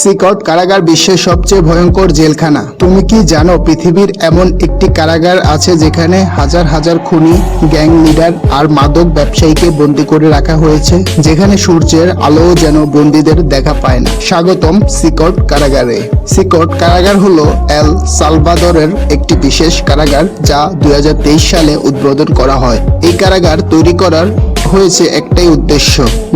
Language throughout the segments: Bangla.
সিকট কারাগার বিশ্বের সবচেয়ে ভয়ঙ্কর জেলখানা। তুমি কি জানো পৃথিবীর এমন একটি কারাগার আছে যেখানে হাজার হাজার খুনি, গ্যাং লিডার আর মাদক ব্যবসায়ীকে বন্দি করে রাখা হয়েছে, যেখানে সূর্যের আলোও যেন বন্দীদের দেখা পায় না? স্বাগতম সিকট কারাগারে। সিকট কারাগার হলো এল সালভাদরের একটি বিশেষ কারাগার যা দুই হাজার তেইশ সালে উদ্বোধন করা হয়। এই কারাগার তৈরি করার হয়েছে একটাই উদ্দেশ্য,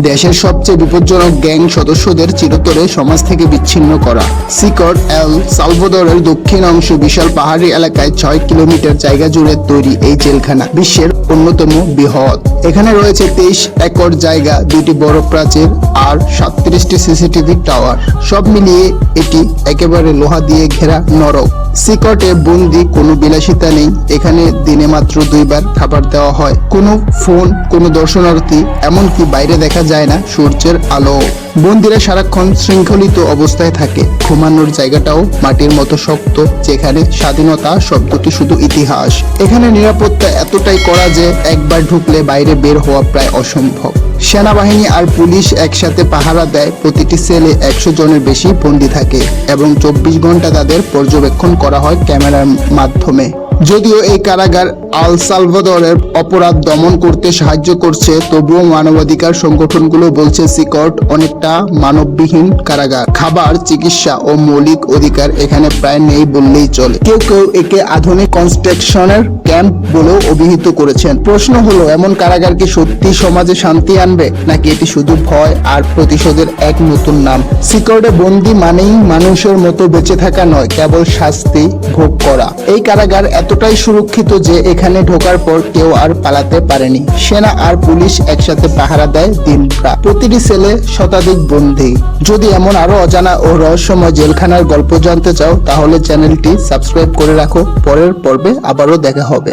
দেশের সবচেয়ে বিপজ্জনক গ্যাং সদস্যদের চিরতরে সমাজ থেকে বিচ্ছিন্ন করা। সিকট এল সালভোদরের দক্ষিণ অংশ বিশাল পাহাড়ি এলাকায় ছয় কিলোমিটার জায়গা জুড়ে তৈরি এই জেলখানা, বিশ্বের অন্যতম বৃহৎ। এখানে রয়েছে তেইশ একর জায়গা দুটি বড় প্রাচীর আর সাতত্রিশটি সিসিটিভি টাওয়ার। সব মিলিয়ে এটি একেবারে লোহা দিয়ে ঘেরা নরক। সিকটে বন্দি কোনো বিলাসিতা নেই। এখানে দিনে মাত্র দুইবার খাবার দেওয়া হয়। কোনো ফোন, কোনো দর্শনার্থী, এমনকি বাইরে দেখা যায় না সূর্যের আলো। বন্দিরা সারাক্ষণ শৃঙ্খলিত অবস্থায় থাকে। ঘুমানোর জায়গাটাও মাটির মতো শক্ত, যেখানে স্বাধীনতা শব্দটি শুধু ইতিহাস। এখানে নিরাপত্তা এতটাই করা যে একবার ঢুকলে বাইরে বের হওয়া প্রায় অসম্ভব। সেনাবাহিনী আর পুলিশ একসাথে পাহারা দেয় প্রতিটি সেলে একশো জনের বেশি বন্দি থাকে এবং চব্বিশ ঘণ্টা তাদের পর্যবেক্ষণ করা হয় ক্যামেরার মাধ্যমে। যদিও এই কারাগার আল সালভাদরের অপরাধ দমন করতে সাহায্য করছে, তবুও মানবাধিকার সংগঠনগুলো বলছে সিকট অনেকটা মানববিহীন কারাগার। খাবার, চিকিৎসা ও মৌলিক অধিকার এখানে প্রায় নেই বললেই চলে। কেউ কেউ একে আধুনিক কনস্ট্রাকশনের ক্যাম্প বলেও অভিহিত করেছেন। প্রশ্ন হলো, এমন কারাগার কি সত্যি সমাজে শান্তি আনবে, নাকি এটি শুধু ভয় আর প্রতিশোধের এক নতুন নাম? সিকর্ডে বন্দি মানেই মানুষের মতো বেঁচে থাকা নয়, কেবল শাস্তি ভোগ করা। এই কারাগার এতটাই সুরক্ষিত যে এখানে ঢোকার পর কেউ আর পালাতে পারেনি। সেনা আর পুলিশ একসাথে পাহারা দেয় দিন রাত প্রতিটি সেলে শতাধিক বন্দি। যদি এমন আরও অজানা ও রহস্যময় জেলখানার গল্প জানতে চাও, তাহলে চ্যানেলটি সাবস্ক্রাইব করে রাখো। পরের পর্বে আবারও দেখা হবে।